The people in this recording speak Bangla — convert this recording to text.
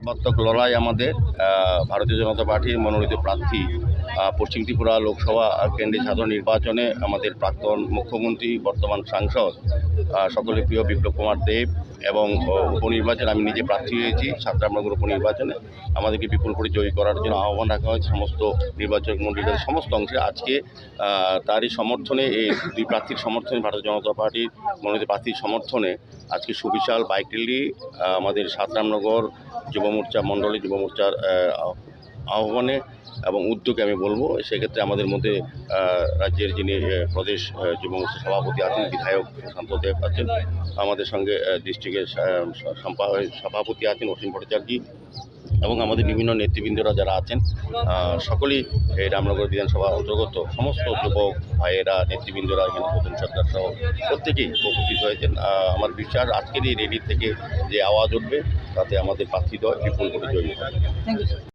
সর্বাত্মক লড়াই আমাদের ভারতীয় জনতা পার্টির মনোনীত প্রার্থী পশ্চিম ত্রিপুরা লোকসভা কেন্দ্রীয় সাধারণ নির্বাচনে আমাদের প্রাক্তন মুখ্যমন্ত্রী, বর্তমান সাংসদ সকলের প্রিয় বিপ্লব কুমার দেব এবং উপনির্বাচনে, আমি নিজে প্রার্থী হয়েছি সাতরামনগর উপনির্বাচনে। আমাদেরকে বিপুল করে জয়ী করার জন্য আহ্বান রাখা হয়েছে সমস্ত নির্বাচক মন্ডলীদের, সমস্ত অংশে। আজকে তারই সমর্থনে, এই দুই প্রার্থীর সমর্থনে, ভারতীয় জনতা পার্টির মনোনীত প্রার্থীর সমর্থনে আজকে সুবিশাল বাইক র্যালি আমাদের সাতরামনগর যুব মোর্চা মণ্ডলী যুব মোর্চার আহ্বানে এবং উদ্যোগে আমি বলব, সেক্ষেত্রে আমাদের মধ্যে রাজ্যের যিনি প্রদেশ যুব সভাপতি আছেন, বিধায়ক প্রশান্ত দেব আছেন, আমাদের সঙ্গে ডিস্ট্রিক্টের সভাপতি আছেন অসীম ভট্টাচার্যী এবং আমাদের বিভিন্ন নেতৃবৃন্দরা যারা আছেন সকলেই এই রামনগর বিধানসভা অন্তর্গত, সমস্ত যুবক ভাইয়েরা, নেতৃবৃন্দরা, এখানে প্রথম সরকার সহ প্রত্যেকেই উপস্থিত হয়েছেন। আমার বিচার আজকের এই থেকে যে আওয়াজ উঠবে, তাতে আমাদের প্রার্থীদ্বয় বিপুল করে জয়ী হবে।